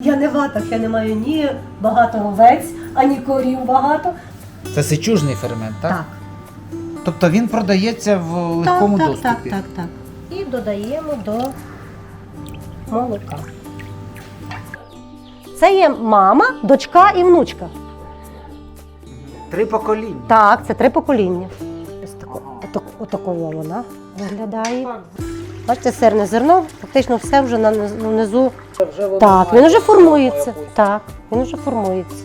Я не ватах, я не маю ні багато овець, ані корів багато. Це сечужний фермент, так? Так, Тобто він продається в легкому так, доступі. так, так, так. І додаємо до молока. Це є мама, дочка і внучка. Три покоління. Так, це три покоління. Ось тако, отак, отакова вона виглядає. Бачите, сирне зерно, фактично все вже внизу. Вже воно Так, має він вже формується. якусь. Так, він вже формується.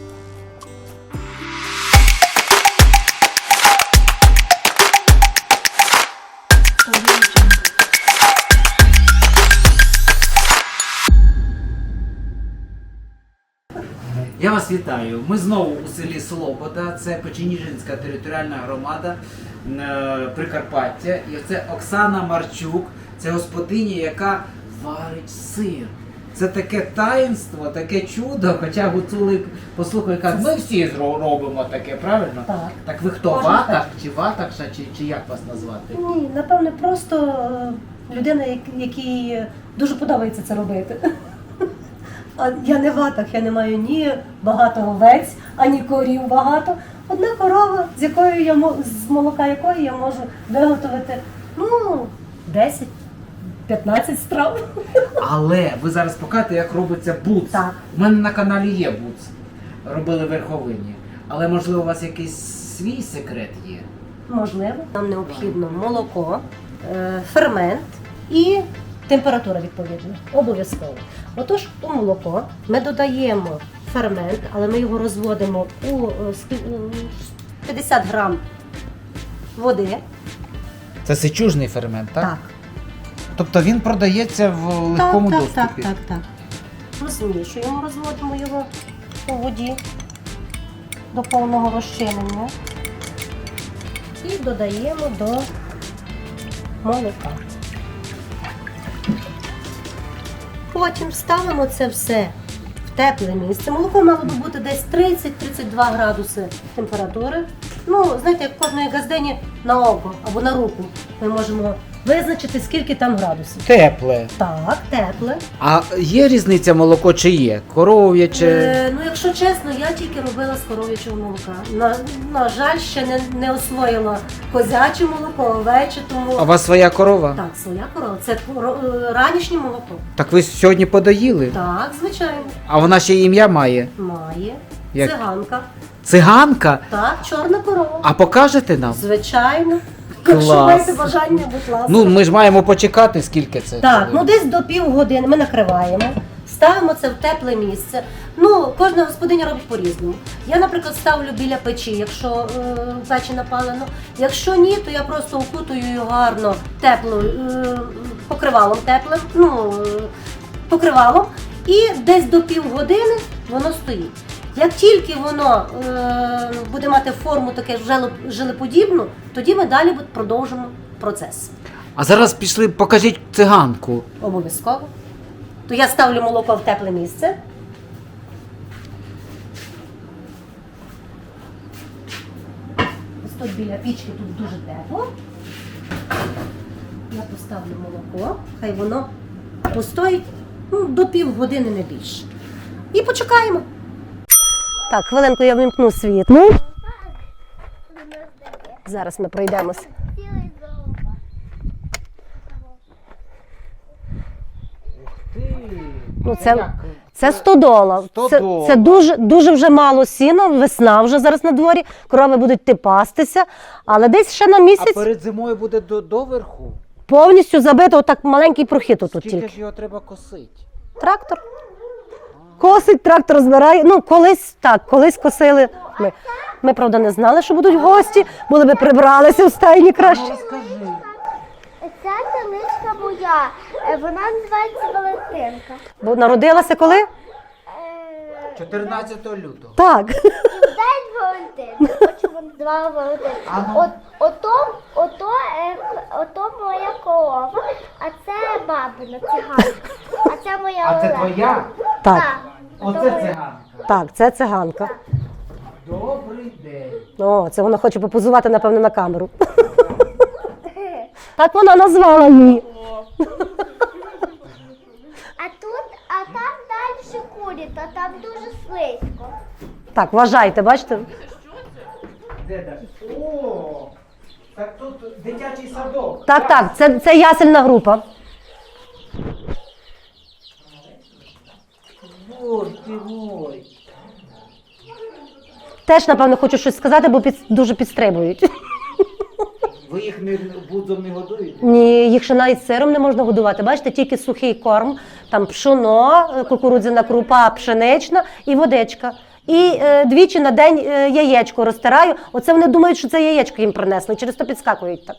Я вас вітаю. Ми знову у селі Слобода. Це Печеніжинська територіальна громада е, Прикарпаття. І це Оксана Марчук, це господиня, яка варить сир. Це таке таїнство, таке чудо. Хоча гуцули послухай, кажуть, ми всі робимо таке, правильно? Так. Так ви хто? Ватах чи ватахша, чи, чи як вас назвати? Ні, напевне, просто е, людина, як- якій дуже подобається це робити. А я не ватах, я не маю ні багато овець, ані корів багато. Одна корова, з якою я з молока якої я можу виготовити ну, 10-15 страв. Але ви зараз покажете, як робиться буц. Так. У мене на каналі є буц. Робили верховині. Але можливо у вас якийсь свій секрет є. Можливо. Нам необхідно молоко, е, фермент і температура відповідна. Обов'язково. Отож, у молоко ми додаємо фермент, але ми його розводимо у е, скі- м, 50 грам води. Це сечужний фермент, так? Так. Тобто він продається в легкому так, доступі. так, так, так. Розмішуємо, розводимо його у воді до повного розчинення і додаємо до молока. Потім ставимо це все в тепле місце. Молоко мало би бути десь 30-32 градуси температури. Ну, знаєте, як кожної газдені на око або на руку ми можемо визначити, скільки там градусів. Тепле. Так, тепле. А є різниця молоко чи є? Коров'яче? Е, ну, якщо чесно, я тільки робила з коров'ячого молока. На, на жаль, ще не, не освоїла козяче молоко, овече, тому А у вас своя корова? так, своя корова. Це коро- е, ранішнє молоко. Так ви сьогодні подоїли? Так, звичайно, А вона ще ім'я має? має. Як? Циганка. Циганка? Так, чорна корова. А покажете нам? Звичайно. Клас. Якщо маєте бажання, будь ласка. Ну, ми ж маємо почекати, скільки це. Так, ну десь до півгодини ми накриваємо, ставимо це в тепле місце. Ну, кожна господиня робить по-різному. Я, наприклад, ставлю біля печі, якщо е, печі напалено. Якщо ні, то я просто укутую його гарно тепло, е, покривалом теплим, ну, е, покривалом, і десь до півгодини воно стоїть. Як тільки воно е, буде мати форму таке желеподібну, тоді ми далі продовжимо процес. А зараз пішли, покажіть циганку. Обов'язково. То я ставлю молоко в тепле місце. Ось тут біля пічки тут дуже тепло. Я поставлю молоко, хай воно постоїть ну, до півгодини не більше. І почекаємо. Так, хвилинку я вимкну світло. Зараз ми пройдемося. Ну, це, це 100 доларів. Це, Стодола. це дуже, дуже вже мало сіна, весна вже зараз на дворі, корови будуть йти пастися, але десь ще на А місяць перед зимою буде до, доверху. повністю забито отак маленький прохід тут Скільки тільки. ж його треба косити? Трактор. Косить, трактор збирає. Ну, колись так, колись косили. Ми, ми правда, не знали, що будуть гості, були би прибралися в стайні краще. Ця таничка моя, е, вона називається Валентинка. Бо народилася коли? Е, 14 лютого. Так. День Валентинки, хочу вам. Ага. От, ото, ото, е, ото моя корова, а це бабина циганка. А це моя А це Олена. твоя? Так. Оце циганка. так, це циганка. Добрий день. О, це вона хоче попозувати, напевно, на камеру. Так вона назвала її. А тут, а там далі куриця. Та там дуже слизько. Так, вважайте, бачите? Де де? О, так тут дитячий садок. Так, так, це, це ясельна група. Ти мой. Теж, напевно, хочу щось сказати, бо під, дуже підстрибують. Ви їх не будом не годуєте? Ні, їх ще навіть сиром не можна годувати. Бачите, тільки сухий корм, там пшоно, е, кукурудзяна крупа, пшенична і водичка. І е, двічі на день е, яєчко розтираю. Оце вони думають, що це яєчко їм принесли, через то підскакують так.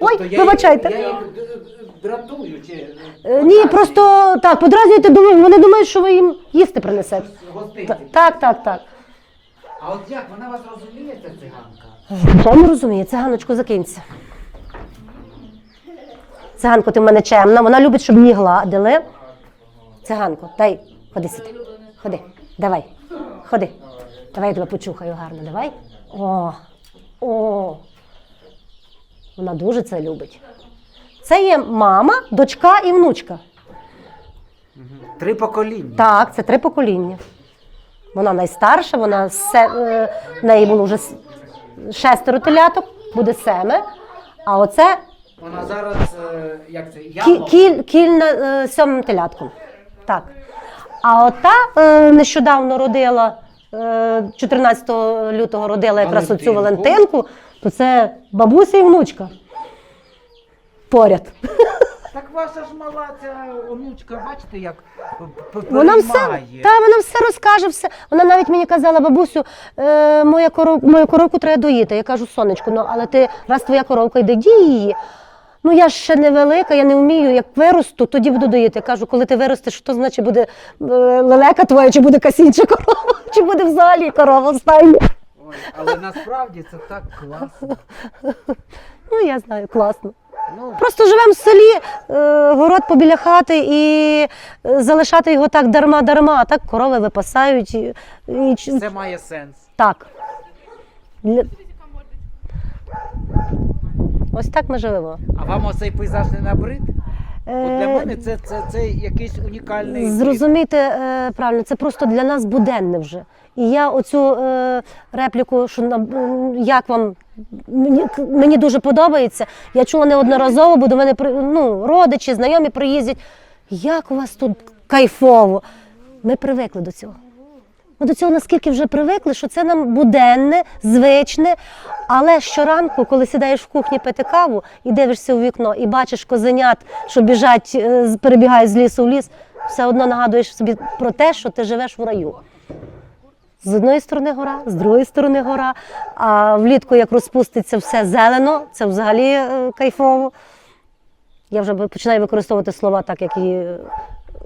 Ой, Тобто я вибачайте. Я їх д- д- дратую чи Е, Ні, просто так, подразнюєте, думаю, вони думають, що ви їм їсти принесете. гостинці. Так, так, так. А от як вона вас розуміє, ця циганка? Я не розумію, циганочку закинься. Циганко, ти в мене чемна, вона любить, щоб мені гладили. Циганко, дай, ходи сюди. Ходи, давай, ходи. Давай я тебе почухаю гарно, давай. О, о. Вона дуже це любить. Це є мама, дочка і внучка. Три покоління. Так, це три покоління. Вона найстарша, вона все, е, в неї було вже с- шестеро теляток, буде семе. А оце Вона зараз, е, як це, кі, кіль, кільна е, сьомим телятком. Так. А ота е, нещодавно родила, е, 14 лютого родила якраз оцю Валентинку? Валентинку, то це бабуся і внучка. Поряд. Так ваша ж мала ця онучка, бачите, як п- п- Вона все, та, вона все розкаже, все. Вона навіть мені казала, бабусю, е, моя коров, мою коровку треба доїти. Я кажу, сонечко, ну але ти раз твоя коровка йде, дій її. Ну я ж ще не велика, я не вмію. Як виросту, тоді буду доїти. Я кажу, коли ти виростеш, що значить буде е, лелека твоя, чи буде касінча корова, чи буде взагалі корова в стайні. Ой, але насправді це так класно. Ну я знаю, класно. Ну, Просто живемо в селі, е, город побіля хати і е, залишати його так дарма-дарма, а так корови випасають. І, це має сенс. Так. Ось так ми живемо. А вам оцей пейзаж не набрид? От для Е, мене це, це, це якийсь унікальний. е, правильно, це просто для нас буденне вже. І я оцю е, репліку, що як вам мені, мені дуже подобається. Я чула неодноразово, бо до мене ну, родичі, знайомі приїздять. Як у вас тут кайфово? Ми привикли до цього. Ми до цього наскільки вже привикли, що це нам буденне, звичне. Але щоранку, коли сідаєш в кухні пити каву і дивишся у вікно, і бачиш козенят, що біжать, е, перебігають з лісу в ліс, все одно нагадуєш собі про те, що ти живеш в раю. З одної сторони гора, з другої сторони гора. А влітку, як розпуститься все зелено, це взагалі е, кайфово. Я вже починаю використовувати слова так, як і е,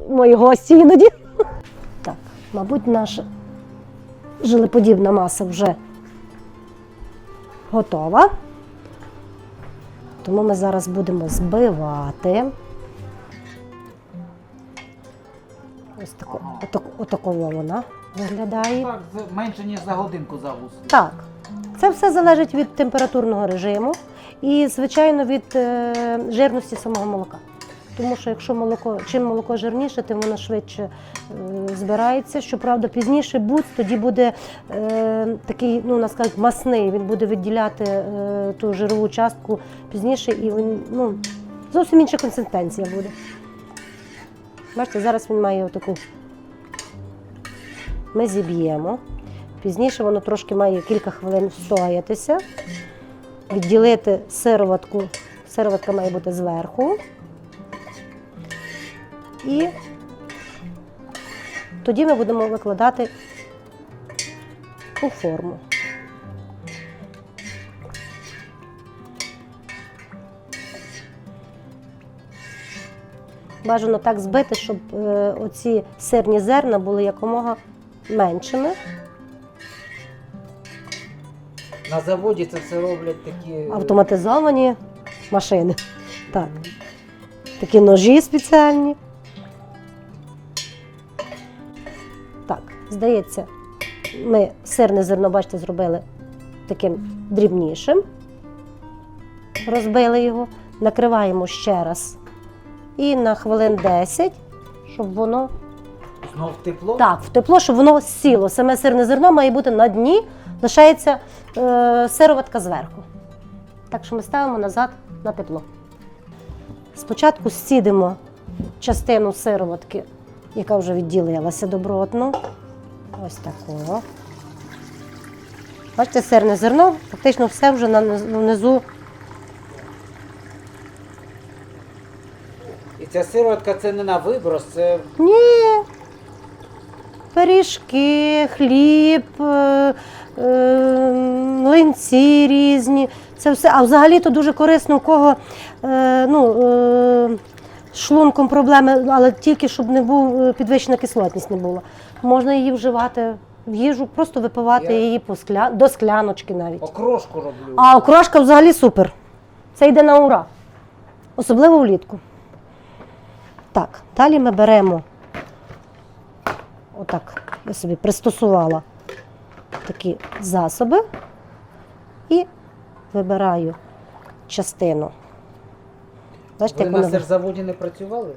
мої гості іноді. Так, мабуть, наша жилеподібна маса вже готова. Тому ми зараз будемо збивати. Ось тако, отак, отакова вона виглядає. Так, за- менше ніж за годинку загусли. Так, це все залежить від температурного режиму і, звичайно, від е, жирності самого молока. Тому що якщо молоко, чим молоко жирніше, тим воно швидше е, збирається. Щоправда, пізніше будь тоді буде е, такий, ну, нас кажуть, масний, він буде відділяти е, ту жирову частку пізніше, і він ну, зовсім інша консистенція буде. Бачите, зараз він має отаку. Ми зіб'ємо. Пізніше воно трошки має кілька хвилин встоятися, відділити сироватку. Сироватка має бути зверху. І тоді ми будемо викладати у форму. Бажано так збити, щоб е, оці сирні зерна були якомога меншими. На заводі це все роблять такі. е, автоматизовані машини. Так. Такі ножі спеціальні. Так, здається, ми сирне зерно, бачите, зробили таким дрібнішим. Розбили його, накриваємо ще раз. І на хвилин 10, щоб воно Знов тепло? Так, в тепло, щоб воно сіло. Саме сирне зерно має бути на дні, лишається е, сироватка зверху. Так що ми ставимо назад на тепло. Спочатку сідимо частину сироватки, яка вже відділилася добротно. Ось такого. Бачите, сирне зерно, фактично все вже внизу. І ця сироватка це не на виброс, це Ні. Пиріжки, хліб, е, е, млинці різні. Це все. А взагалі то дуже корисно, у кого е, ну, шлунком проблеми, але тільки щоб не був підвищена кислотність не була. Можна її вживати в їжу, просто випивати Я- її по скля... до скляночки навіть. окрошку роблю. А окрошка взагалі супер. Це йде на ура. Особливо влітку. Так, далі ми беремо. Отак, я собі пристосувала такі засоби і вибираю частину. Бачите, Ви як на воно? сирзаводі не працювали?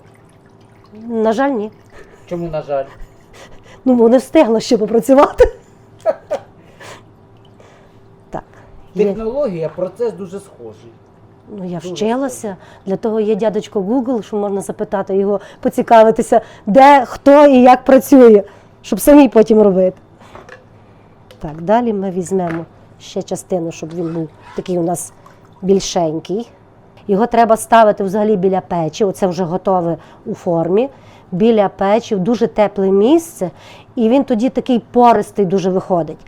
На жаль, ні. Чому, на жаль? Ну, бо не встигла ще попрацювати. Так. Є. Технологія, процес дуже схожий. Ну, я Дуже вчилася. Для того є дядечко Google, що можна запитати його, поцікавитися, де, хто і як працює, щоб самі потім робити. Так, далі ми візьмемо ще частину, щоб він був такий у нас більшенький. Його треба ставити взагалі біля печі, оце вже готове у формі. Біля печі, в дуже тепле місце, і він тоді такий пористий дуже виходить.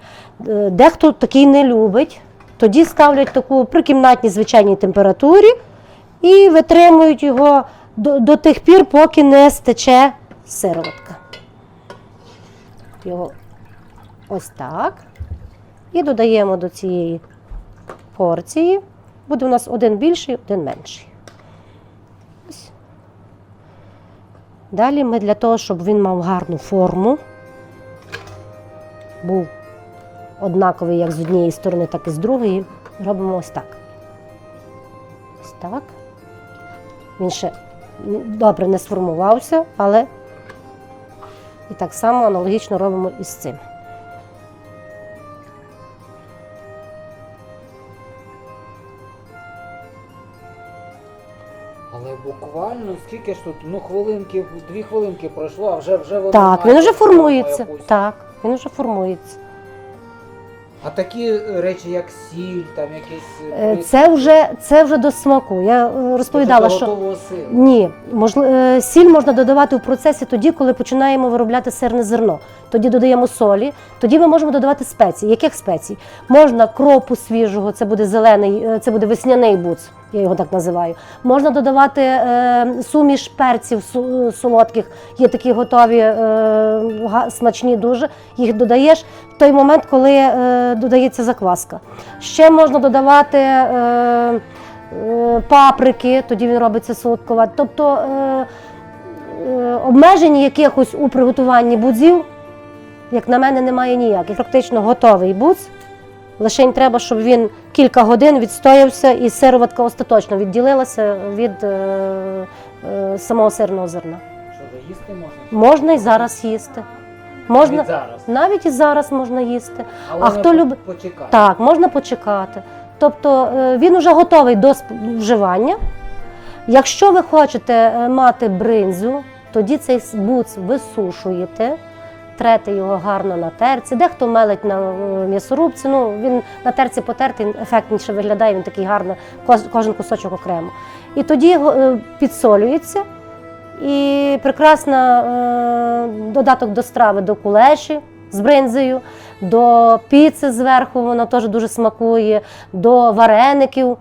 Е, Дехто такий не любить, тоді ставлять таку при кімнатній звичайній температурі і витримують його до, до тих пір, поки не стече сироватка. Його ось так. І додаємо до цієї порції. Буде у нас один більший, один менший. Ось. Далі ми для того, щоб він мав гарну форму, був однаковий як з однієї сторони, так і з другої, робимо ось так. Ось так. Він ще добре не сформувався, але і так само аналогічно робимо і з цим. Але буквально скільки ж тут, ну хвилинки, дві хвилинки пройшло, а вже вже воно Так, має він вже формується. якусь. Так, він вже формується. А такі речі, як сіль, там якісь Е, Це вже, це вже до смаку. Я е, розповідала, Тобто що сиру. ні, можли- е, сіль можна додавати в процесі тоді, коли починаємо виробляти сирне зерно. Тоді додаємо солі, тоді ми можемо додавати спеції. Яких спецій? Можна кропу свіжого, це буде зелений, е, це буде весняний буц, я його так називаю. Можна додавати е, суміш перців су- солодких, є такі готові, е, смачні дуже. Їх додаєш в той момент, коли е, додається закваска. Ще можна додавати. Е, е, Паприки, тоді він робиться солодковат. Тобто е, е, обмежень якихось у приготуванні будзів, як на мене, немає ніяких. Практично готовий будз. Лише треба, щоб він кілька годин відстоявся і сироватка остаточно відділилася від е, е, самого сирного зерна. Що вже їсти можна? Можна і зараз їсти. Можна, Навіть зараз. навіть і зараз можна їсти. Але а хто любить- Почекати. Так, можна почекати. Тобто е, він вже готовий до вживання. Якщо ви хочете е, мати бринзу, тоді цей буц висушуєте, трете його гарно на терці. Дехто мелить на е, м'ясорубці. Ну, він на терці потертий, ефектніше виглядає, він такий гарно, кожен кусочок окремо. І тоді е, підсолюється. І прекрасна е, додаток до страви до кулеші з бринзою, до піци зверху, вона теж дуже смакує, до вареників